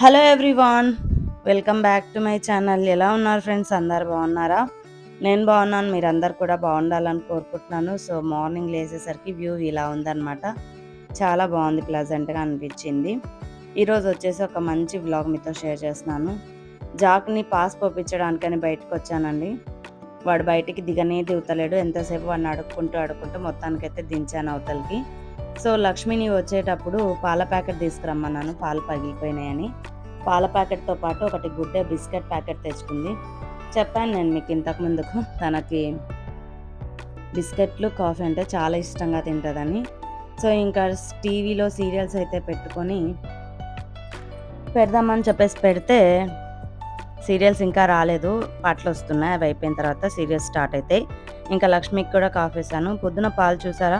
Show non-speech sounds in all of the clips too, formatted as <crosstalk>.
Hello everyone welcome back to my channel. ఎలా ఉన్నారు friends? అందరు బాగున్నారా? నేను బాగున్నాను మీరందరు కూడా బాగుండాలని కోరుకుంటున్నాను. సో మార్నింగ్ లేసేసరికి వ్యూ ఇలా ఉందన్నమాట. చాలా బాగుంది ప్లజెంట్గా అనిపించింది. ఈరోజు వచ్చేసి ఒక మంచి వ్లాగ్ మీతో షేర్ చేస్తున్నాను. జాక్ని పాస్ పంపించడానికని బయటకు వచ్చానండి వాడు బయటికి దిగనే దిగుతలేడు. ఎంతసేపు వాడిని అడుక్కుంటూ అడుక్కుంటూ మొత్తానికైతే దించాను అవతలకి. సో లక్ష్మిని వచ్చేటప్పుడు పాల ప్యాకెట్ తీసుకురమ్మన్నాను. పాలు పగిలిపోయినాయని. పాల ప్యాకెట్తో పాటు ఒకటి గుడ్డే బిస్కెట్ ప్యాకెట్ తెచ్చుకుంది. చెప్పాను నేను మీకు ఇంతకు ముందుకు తనకి బిస్కెట్లు కాఫీ అంటే చాలా ఇష్టంగా తింటుందని. సో ఇంకా టీవీలో సీరియల్స్ అయితే పెట్టుకొని పెడదామని చెప్పేసి పెడితే సీరియల్స్ ఇంకా రాలేదు. పాటలు వస్తున్నాయి అవి అయిపోయిన తర్వాత సీరియల్స్ స్టార్ట్ అవుతాయి ఇంకా లక్ష్మికి కూడా కాఫీసాను పొద్దున పాలు చూసారా?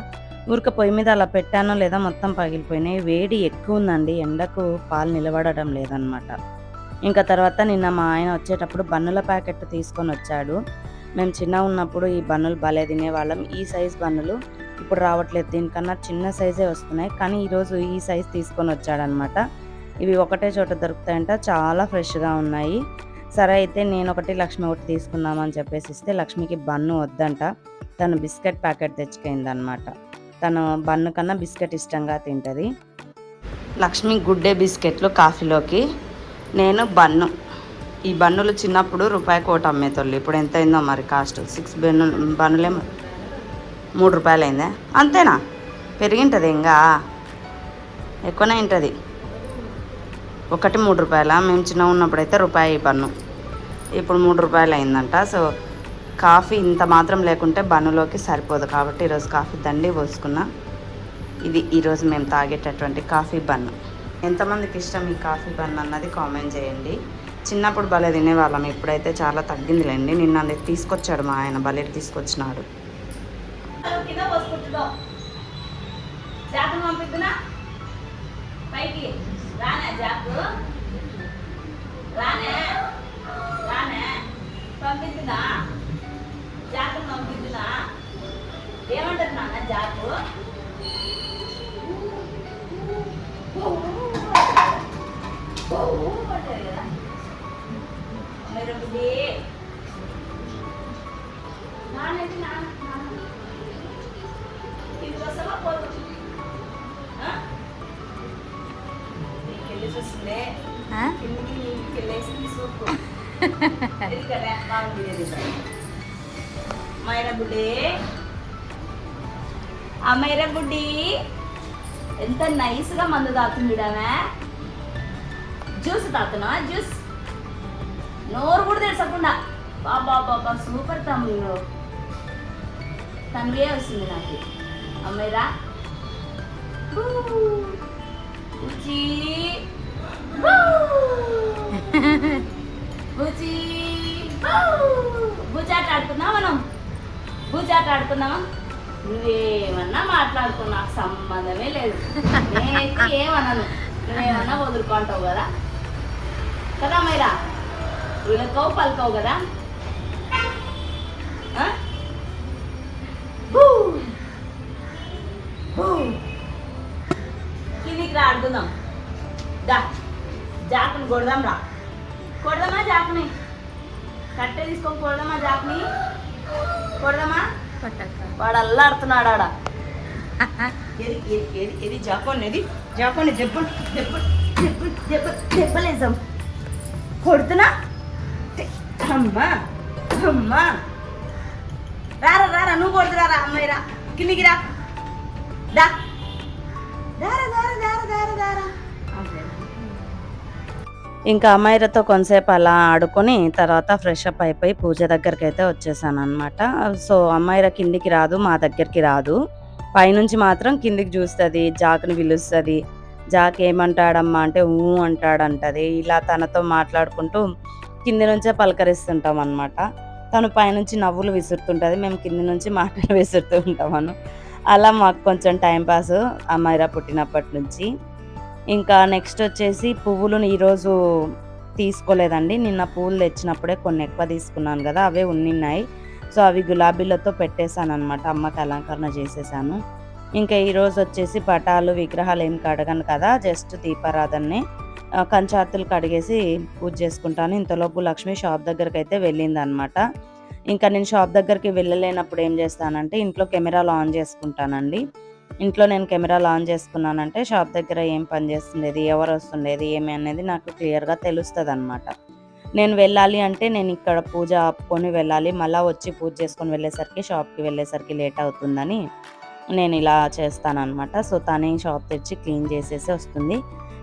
ఊరిక పొయ్యి మీద అలా పెట్టానో లేదా మొత్తం పగిలిపోయినాయి. వేడి ఎక్కువ ఉందండి. ఎండకు పాలు నిలబడడం లేదనమాట. ఇంకా తర్వాత నిన్న మా ఆయన వచ్చేటప్పుడు బన్నుల ప్యాకెట్ తీసుకొని వచ్చాడు. మేము చిన్న ఉన్నప్పుడు ఈ బన్నులు భలే తినేవాళ్ళం. ఈ సైజ్ బన్నులు ఇప్పుడు రావట్లేదు. దీనికన్నా చిన్న సైజే వస్తున్నాయి. కానీ ఈరోజు ఈ సైజ్ తీసుకొని వచ్చాడనమాట. ఇవి ఒకటే చోట దొరుకుతాయంట. చాలా ఫ్రెష్గా ఉన్నాయి. సరే అయితే నేను ఒకటి లక్ష్మి ఒకటి తీసుకుందామని చెప్పేసి ఇస్తే లక్ష్మికి బన్ను వద్దంట. తను బిస్కెట్ ప్యాకెట్ తెచ్చుకైందనమాట అనమాట. తను బన్ను కన్నా బిస్కెట్ ఇష్టంగా తింటుంది. లక్ష్మి గుడ్డే బిస్కెట్లు కాఫీలోకి నేను బన్ను. ఈ బన్నులు చిన్నప్పుడు రూపాయి కోట అమ్మేతోళ్ళు. ఇప్పుడు ఎంత అయిందో మరి కాస్ట్? సిక్స్ బన్ను బన్నులే మూడు రూపాయలు అయిందా అంతేనా? పెరిగింటుంది ఇంకా. ఎక్కువనే ఉంటుంది ఒకటి మూడు రూపాయల? మేము చిన్న ఉన్నప్పుడైతే రూపాయి బన్ను. ఇప్పుడు మూడు రూపాయలు అయిందంట సో కాఫీ ఇంత మాత్రం లేకుంటే బన్నులోకి సరిపోదు కాబట్టి ఈరోజు కాఫీ దండి పోసుకున్నా. ఇది ఈరోజు మేము తాగేటటువంటి కాఫీ బన్ను. ఎంతమందికి ఇష్టం ఈ కాఫీ బన్ అన్నది కామెంట్ చేయండి. చిన్నప్పుడు భలే తినేవాళ్ళం ఇప్పుడైతే చాలా తగ్గిందిలేండి. నిన్న అది తీసుకొచ్చాడు మా ఆయన భలే తీసుకొచ్చినాడు. కింద జాకు రానే రానే పంపిద్దునా జాకును పంపిద్దునా ఏమంటారు నాన్న జాకు అంటారు కదా మీరు బుద్ధి నాన్నకి నాన్న నాన్న కిందికి వస్తావా పోదు నీకెళ్ళి చూస్తుందే కిందికి నీకు వెళ్ళేసింది సూపు ఇది కదా బాగుంది ఇది మైరా గుడ్డే ఆ మైరా గుడ్డి ఎంత నైస్గా మందు తాగుతుంది ఆమె? జ్యూస్ తాగుతున్నా? జ్యూస్. నోరు కూడా తెరచకుండా. బాబా బాబా సూపర్ తమ్ముడు. తనవే వస్తుంది నాకు. అమ్మాయిరా. బుజ్జాట ఆడుకుందామా నువ్వేమన్నా మాట్లాడుకో నాకు సంబంధమే లేదు. నేనైతే ఏమన్నాను నువ్వేమన్నా వదులుకుంటావు కదా? కదా మైరా? వీళ్ళకవు పలకవు కదా? ఆ? కిందికి రా ఆడుకుందాం. దా జాకుని కొడదాం రా కొడదామా జాకుని? కట్టె తీసుకొని కొడదామా జాకుని? కొడదామా? వాడు అల్లాడుతున్నాడు ఆడ ఏది ఏది ఏది? ఏది? జాకోని ఏది? జాకోని దెబ్బ దెబ్బ దెబ్బ దెబ్బ దెబ్బలేసాం కొడుతున్నా? అమ్మా అమ్మా. రారా రారా నువ్వు కొడుతురా అమ్మాయి రా. కిందికి రా. దారా దారా దారా దారా దారా ఇంకా అమ్మాయిలతో కొంతసేపు అలా ఆడుకొని తర్వాత ఫ్రెష్ అప్ అయిపోయి పూజ దగ్గరికి అయితే వచ్చేసాను అనమాట సో అమ్మాయిల కిందికి రాదు మా దగ్గరికి రాదు. పైనుంచి మాత్రం కిందికి చూస్తుంది జాక్ని పిలుస్తుంది. జాక్ ఏమంటాడమ్మా అంటే ఊ అంటాడంటది. ఇలా తనతో మాట్లాడుకుంటూ కింది నుంచే పలకరిస్తుంటాం అనమాట తను పైనుంచి నవ్వులు విసురుతుంటుంది మేము కింది నుంచి మాటలు విసురుతూ ఉంటామను. అలా మాకు కొంచెం టైం పాస్ అమ్మాయిరా పుట్టినప్పటి నుంచి. ఇంకా నెక్స్ట్ వచ్చేసి పువ్వులు ఈరోజు తీసుకోలేదండి. నిన్న పువ్వులు తెచ్చినప్పుడే కొన్ని ఎక్కువ తీసుకున్నాను కదా అవే ఉన్నిన్నాయి. సో అవి గులాబీలతో పెట్టేశాను అనమాట అమ్మకి అలంకరణ చేసేసాను ఇంకా ఈరోజు వచ్చేసి పటాలు విగ్రహాలు ఏం కడగను కదా జస్ట్ దీపారాధనని. కంచార్తులు కడిగేసి పూజ చేసుకుంటాను. ఇంతలోపు లక్ష్మి షాప్ దగ్గరికి అయితే వెళ్ళిందనమాట ఇంకా నేను షాప్ దగ్గరికి వెళ్ళలేనప్పుడు ఏం చేస్తానంటే ఇంట్లో కెమెరాలు ఆన్ చేసుకుంటానండి. ఇంట్లో నేను కెమెరాలు ఆన్ చేసుకున్నానంటే షాప్ దగ్గర ఏం పని చేస్తుండేది ఎవరు వస్తుండేది ఏమి అనేది నాకు క్లియర్గా తెలుస్తుంది అనమాట నేను వెళ్ళాలి అంటే నేను ఇక్కడ పూజ ఆపుకొని వెళ్ళాలి మళ్ళీ వచ్చి పూజ చేసుకొని వెళ్ళేసరికి షాప్కి వెళ్ళేసరికి లేట్ అవుతుందని నేను ఇలా చేస్తానమాట సో తనే షాప్ తెచ్చి క్లీన్ చేసేసి వస్తుంది.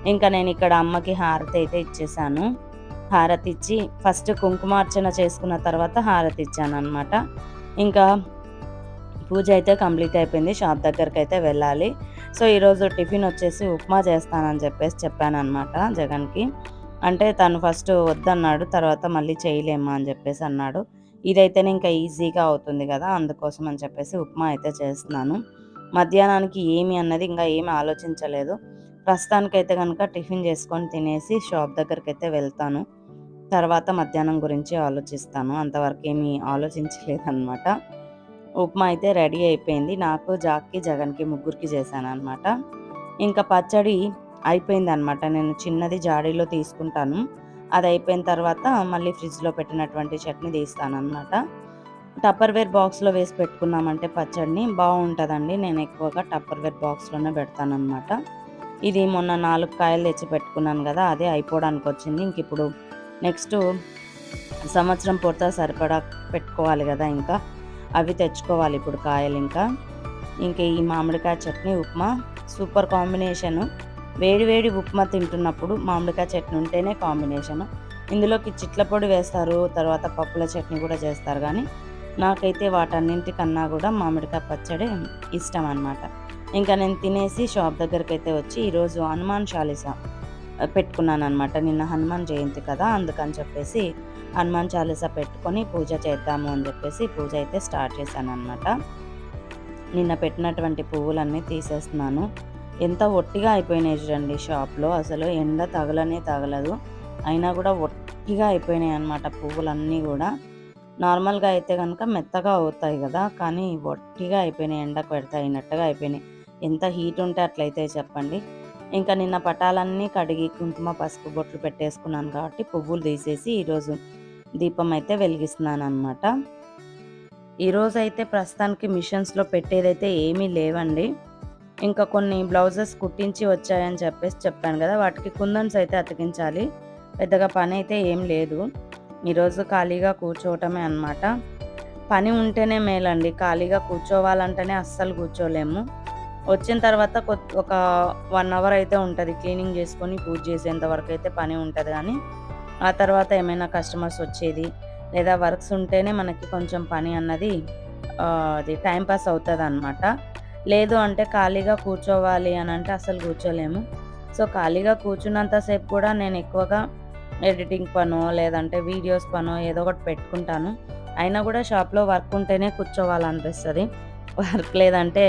ఇంకా నేను ఇక్కడ అమ్మకి హారతి అయితే ఇచ్చేసాను. హారతి ఇచ్చి ఫస్ట్ కుంకుమార్చన చేసుకున్న తర్వాత హారతి ఇచ్చాను అనమాట ఇంకా పూజ అయితే కంప్లీట్ అయిపోయింది షాప్ దగ్గరికి అయితే వెళ్ళాలి. సో ఈరోజు టిఫిన్ వచ్చేసి ఉప్మా చేస్తానని చెప్పేసి చెప్పాను జగన్కి. అంటే తను ఫస్ట్ వద్దన్నాడు తర్వాత మళ్ళీ చేయలేమా అని చెప్పేసి అన్నాడు. ఇదైతేనే ఇంకా ఈజీగా అవుతుంది కదా అందుకోసం అని చెప్పేసి ఉప్మా అయితే చేస్తున్నాను. మధ్యాహ్నానికి ఏమి అన్నది ఇంకా ఏమి ఆలోచించలేదు. ప్రస్తుతానికైతే కనుక టిఫిన్ చేసుకొని తినేసి షాప్ దగ్గరికి అయితే వెళ్తాను. తర్వాత మధ్యాహ్నం గురించి ఆలోచిస్తాను అంతవరకు ఏమీ ఆలోచించలేదన్నమాట. ఉప్మా అయితే రెడీ అయిపోయింది. నాకు జాక్కి జగన్కి ముగ్గురికి చేశాను అనమాట ఇంకా పచ్చడి అయిపోయింది అనమాట నేను చిన్నది జాడీలో తీసుకుంటాను. అది అయిపోయిన తర్వాత మళ్ళీ ఫ్రిడ్జ్లో పెట్టినటువంటి చట్నీ తీస్తాను అనమాట టప్పర్వేర్ బాక్స్లో వేసి పెట్టుకున్నామంటే పచ్చడిని బాగుంటుందండి. నేను ఎక్కువగా టప్పర్వేర్ బాక్స్లోనే పెడతాను అనమాట ఇది మొన్న నాలుగు కాయలు తెచ్చి పెట్టుకున్నాను కదా అదే అయిపోవడానికి వచ్చింది. ఇంక ఇప్పుడు నెక్స్ట్ సంవత్సరం పూర్తా సరిపడా పెట్టుకోవాలి కదా ఇంకా. అవి తెచ్చుకోవాలి ఇప్పుడు కాయలు ఇంకా. ఇంకా ఈ మామిడికాయ చట్నీ ఉప్మా సూపర్ కాంబినేషను. వేడివేడి ఉప్మా తింటున్నప్పుడు మామిడికాయ చట్నీ ఉంటేనే కాంబినేషను. ఇందులోకి చిట్ల పొడి వేస్తారు తర్వాత పప్పుల చట్నీ కూడా చేస్తారు కానీ నాకైతే వాటన్నింటికన్నా కూడా మామిడికాయ పచ్చడి ఇష్టం అన్నమాట. ఇంకా నేను తినేసి షాప్ దగ్గరికి అయితే వచ్చి ఈరోజు హనుమాన్ చాలీసా పెట్టుకున్నాను అనమాట నిన్న హనుమాన్ జయంతి కదా అందుకని చెప్పేసి హనుమాన్ చాలీసా పెట్టుకొని పూజ చేద్దాము అని చెప్పేసి పూజ అయితే స్టార్ట్ చేశాను అనమాట నిన్న పెట్టినటువంటి పువ్వులన్నీ తీసేస్తున్నాను. ఎంత ఒట్టిగా అయిపోయినాయి చూడండి షాప్లో. అసలు ఎండ తగలనే తగలదు. అయినా కూడా ఒట్టిగా అయిపోయినాయి అనమాట పువ్వులన్నీ కూడా. నార్మల్గా అయితే కనుక మెత్తగా అవుతాయి కదా. కానీ ఒట్టిగా అయిపోయినాయి ఎండకు పెడతాయి అయినట్టుగా అయిపోయినాయి. ఎంత హీట్ ఉంటే అట్లయితే చెప్పండి. ఇంకా నిన్న పటాలన్నీ కడిగి కుంకుమ పసుపు బొట్లు పెట్టేసుకున్నాను కాబట్టి పువ్వులు తీసేసి ఈరోజు దీపం అయితే వెలిగిస్తున్నాను అనమాట ఈరోజు అయితే ప్రస్తుతానికి మిషన్స్లో పెట్టేదైతే ఏమీ లేవండి. ఇంకా కొన్ని బ్లౌజెస్ కుట్టించి వచ్చాయని చెప్పేసి చెప్పాను కదా వాటికి కుందన్స్ అయితే అతికించాలి. పెద్దగా పని అయితే ఏం లేదు. ఈరోజు ఖాళీగా కూర్చోవటమే అన్నమాట. పని ఉంటేనే మేలండి. ఖాళీగా కూర్చోవాలంటేనే అస్సలు కూర్చోలేము. వచ్చిన తర్వాత ఒక వన్ అవర్ అయితే ఉంటుంది క్లీనింగ్ చేసుకొని పూజ చేసేంత వరకు అయితే పని ఉంటుంది కానీ ఆ తర్వాత ఏమైనా కస్టమర్స్ వచ్చేది లేదా వర్క్స్ ఉంటేనే మనకి కొంచెం పని అన్నది అది టైం పాస్ అవుతుంది అనమాట లేదు అంటే ఖాళీగా కూర్చోవాలి అని అంటే అసలు కూర్చోలేము. సో ఖాళీగా కూర్చున్నంతసేపు కూడా నేను ఎక్కువగా ఎడిటింగ్ పనో లేదంటే వీడియోస్ పనో ఏదో ఒకటి పెట్టుకుంటాను. అయినా కూడా షాప్లో వర్క్ ఉంటేనే కూర్చోవాలనిపిస్తుంది. వర్క్ <laughs> లేదంటే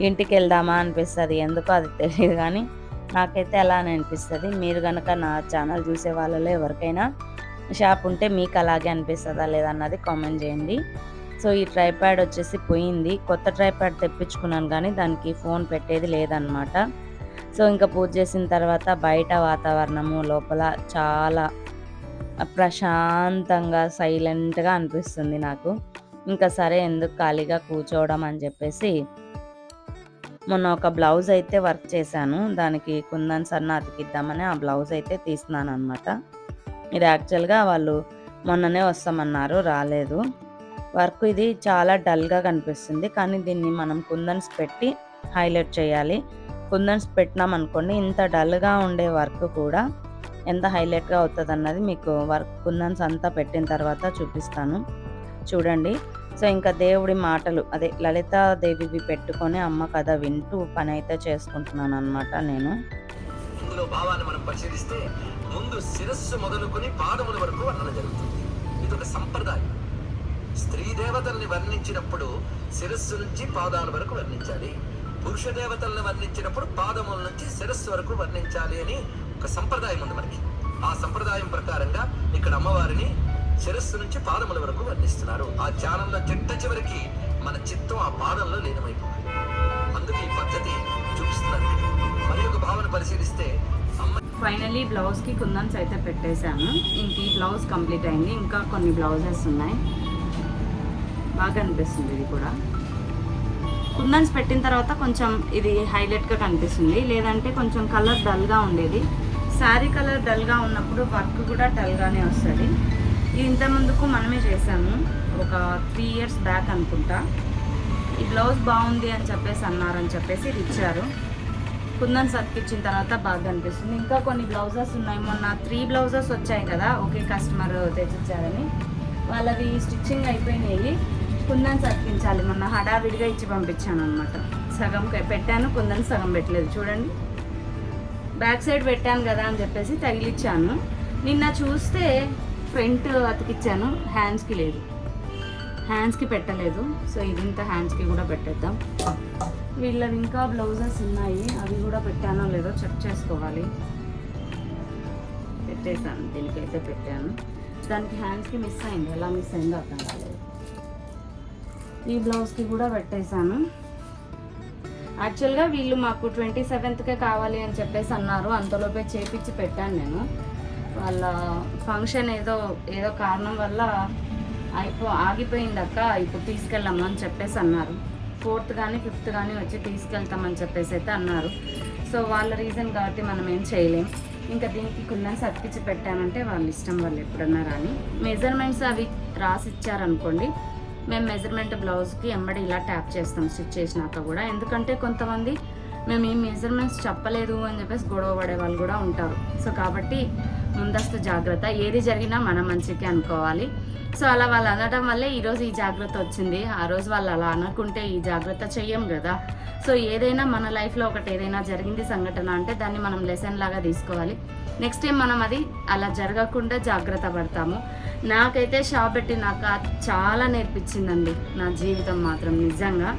ఇంటికి వెళ్దామా అనిపిస్తుంది. ఎందుకో అది తెలియదు కానీ నాకైతే అలానే అనిపిస్తుంది. మీరు కనుక నా ఛానల్ చూసే వాళ్ళలో ఎవరికైనా షాప్ ఉంటే మీకు అలాగే అనిపిస్తుందా లేదన్నది కామెంట్ చేయండి. సో ఈ ట్రైప్యాడ్ వచ్చేసి పోయింది. కొత్త ట్రైప్యాడ్ తెప్పించుకున్నాను కానీ దానికి ఫోన్ పెట్టేది లేదనమాట సో ఇంకా పూజ చేసిన తర్వాత బయట వాతావరణము లోపల చాలా ప్రశాంతంగా సైలెంట్గా అనిపిస్తుంది నాకు. ఇంకా సరే ఎందుకు ఖాళీగా కూర్చోవడం అని చెప్పేసి మొన్న ఒక బ్లౌజ్ అయితే వర్క్ చేశాను. దానికి కుందన్ సన్న అతికిద్దామని ఆ బ్లౌజ్ అయితే తీస్తున్నాను అనమాట ఇది యాక్చువల్గా వాళ్ళు మొన్ననే వస్తామన్నారు రాలేదు. వర్క్ ఇది చాలా డల్గా కనిపిస్తుంది. కానీ దీన్ని మనం కుందన్స్ పెట్టి హైలైట్ చేయాలి. కుందన్స్ పెట్టినాం అనుకోండి ఇంత డల్గా ఉండే వర్క్ కూడా ఎంత హైలైట్గా అవుతుంది అన్నది మీకు వర్క్ కుందన్స్ అంతా పెట్టిన తర్వాత చూపిస్తాను. చూడండి. సో ఇంకా దేవుడి మాటలు అదే లలితాదేవివి పెట్టుకొని అమ్మ కథ వింటూ పని అయితే చేసుకుంటున్నాను అనమాట నేను. ఇందులో భావాన్ని మనం పరిశీలిస్తే ముందు శిరస్సు మొదలుకొని పాదముల వరకు వర్ణన జరుగుతుంది. ఇది ఒక సంప్రదాయం. స్త్రీ దేవతల్ని వర్ణించినప్పుడు శిరస్సు నుంచి పాదాల వరకు వర్ణించాలి. పురుష దేవతల్ని వర్ణించినప్పుడు పాదముల నుంచి శిరస్సు వరకు వర్ణించాలి అని ఒక సంప్రదాయం ఉంది మనకి. ఆ సంప్రదాయం ప్రకారంగా ఇక్కడ అమ్మవారిని శిరస్సు నుంచి పాదముల వరకు వర్ణిస్తున్నారు. ఆ ధ్యానంలో చిట్ట చివరికి మన చిత్తం ఆ పాదంలో లీనమైపోతుంది అందుకే ఈ పద్ధతి చూపిస్తున్నారు మరి ఒక భావన పరిశీలిస్తే ఫైనలీ బ్లౌజ్కి కుందన్స్ అయితే పెట్టేశాను. ఇంక ఈ బ్లౌజ్ కంప్లీట్ అయింది. ఇంకా కొన్ని బ్లౌజెస్ ఉన్నాయి. బాగా అనిపిస్తుంది ఇది కూడా. కుందన్స్ పెట్టిన తర్వాత కొంచెం ఇది హైలైట్గా కనిపిస్తుంది. లేదంటే కొంచెం కలర్ డల్గా ఉండేది. శారీ కలర్ డల్గా ఉన్నప్పుడు వర్క్ కూడా డల్గానే వస్తుంది. ఇది ముందుకు మనమే చేసాము ఒక త్రీ ఇయర్స్ బ్యాక్ అనుకుంటా. ఈ బ్లౌజ్ బాగుంది అని చెప్పేసి అన్నారని చెప్పేసి ఇది ఇచ్చారు. కుందన్ సత్కిచ్చిన తర్వాత బాగా అనిపిస్తుంది. ఇంకా కొన్ని బ్లౌజెస్ ఉన్నాయి. మొన్న త్రీ బ్లౌజెస్ వచ్చాయి కదా ఒకే కస్టమర్ తెచ్చిచ్చారని. వాళ్ళవి స్టిచ్చింగ్ అయిపోయినాయి. కుందన్ సత్కించాలి మొన్న హడావిడిగా ఇచ్చి పంపించాను అనమాట సగం పెట్టాను కుందన్ సగం పెట్టలేదు. చూడండి. బ్యాక్ సైడ్ పెట్టాను కదా అని చెప్పేసి తగిలిచ్చాను. నిన్న చూస్తే ఫ్రంట్ అతికిచ్చాను. హ్యాండ్స్కి లేదు. హ్యాండ్స్కి పెట్టలేదు. సో ఇది ఇంత హ్యాండ్స్కి కూడా పెట్టేద్దాం. వీళ్ళవి ఇంకా బ్లౌజెస్ ఉన్నాయి. అవి కూడా పెట్టానో లేదో చెక్ చేసుకోవాలి. పెట్టేశాను. దీనికైతే పెట్టాను. దానికి హ్యాండ్స్కి మిస్ అయింది. ఎలా మిస్ అయిందో అర్థం కాలేదు. ఈ బ్లౌజ్కి కూడా పెట్టేశాను. యాక్చువల్గా వీళ్ళు మాకు ట్వంటీ సెవెంత్కే కావాలి అని చెప్పేసి అన్నారు. అంతలోపే చేపించి పెట్టాను నేను. వాళ్ళ ఫంక్షన్ ఏదో ఏదో కారణం వల్ల అయిపో ఆగిపోయిందక్క ఇప్పుడు తీసుకెళ్ళాము చెప్పేసి అన్నారు. ఫోర్త్ కానీ ఫిఫ్త్ కానీ వచ్చి తీసుకెళ్తామని చెప్పేసి అయితే అన్నారు. సో వాళ్ళ రీజన్ కాబట్టి మనం ఏం చేయలేం. ఇంకా దీనికి కొన్ని సర్కిచ్చి పెట్టానంటే వాళ్ళ ఇష్టం వాళ్ళు ఎప్పుడన్నా కానీ మెజర్మెంట్స్ అవి రాసి ఇచ్చారనుకోండి మేము మెజర్మెంట్ బ్లౌజ్కి ఎంబడి ఇలా ట్యాప్ చేస్తాం స్టిచ్ చేసినాక కూడా. ఎందుకంటే కొంతమంది మేము ఈ మెజర్మెంట్స్ చెప్పలేదు అని చెప్పేసి గొడవ పడే వాళ్ళు కూడా ఉంటారు. సో కాబట్టి ముందస్తు జాగ్రత్త. ఏది జరిగినా మన మంచికి అనుకోవాలి. సో అలా వాళ్ళు అనడం వల్లే ఈరోజు ఈ జాగ్రత్త వచ్చింది. ఆ రోజు వాళ్ళు అలా అనకుంటే ఈ జాగ్రత్త చెయ్యం కదా. సో ఏదైనా మన లైఫ్లో ఒకటి ఏదైనా జరిగింది సంఘటన అంటే దాన్ని మనం లెసన్ లాగా తీసుకోవాలి. నెక్స్ట్ టైం మనం అది అలా జరగకుండా జాగ్రత్త పడతాము. నాకైతే షాప్ పెట్టి నాకు చాలా నేర్పించిందండి. నా జీవితం మాత్రం నిజంగా.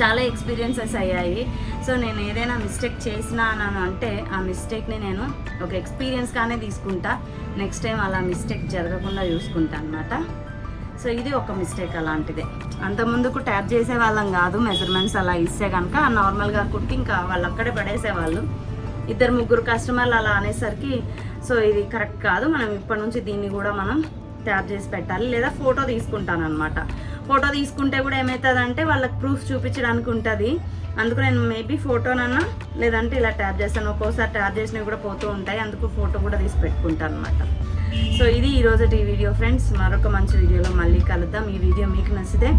చాలా ఎక్స్పీరియన్సెస్ అయ్యాయి. సో నేను ఏదైనా మిస్టేక్ చేసినా అని అంటే ఆ మిస్టేక్ని నేను ఒక ఎక్స్పీరియన్స్గానే తీసుకుంటా. నెక్స్ట్ టైం అలా మిస్టేక్ జరగకుండా చూసుకుంటా అనమాట సో ఇది ఒక మిస్టేక్ అలాంటిదే. అంతకుముందుకు ట్యాప్ చేసే వాళ్ళం కాదు. మెజర్మెంట్స్ అలా ఇస్తే కనుక నార్మల్గా కుట్టి ఇంకా వాళ్ళు అక్కడే పడేసేవాళ్ళు. ఇద్దరు ముగ్గురు కస్టమర్లు అలా అనేసరికి సో ఇది కరెక్ట్ కాదు. మనం ఇప్పటి నుంచి దీన్ని కూడా మనం ట్యాప్ చేసి పెట్టాలి లేదా ఫోటో తీసుకుంటాను అనమాట ఫోటో తీసుకుంటే కూడా ఏమవుతుందంటే వాళ్ళకి ప్రూఫ్ చూపించడానికి ఉంటుంది. అందుకు నేను మేబీ ఫోటోనన్నా లేదంటే ఇలా ట్యాప్ చేస్తాను. ఒక్కోసారి ట్యాప్ చేసినవి కూడా పోతూ ఉంటాయి. అందుకు ఫోటో కూడా తీసి పెట్టుకుంటాను అనమాట సో ఇది ఈరోజు ఈ వీడియో ఫ్రెండ్స్. మరొక మంచి వీడియోలో మళ్ళీ కలుద్దాం. ఈ వీడియో మీకు నచ్చితే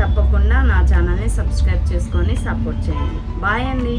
తప్పకుండా నా ఛానల్ని సబ్స్క్రైబ్ చేసుకొని సపోర్ట్ చేయండి. బాయ్ అండి.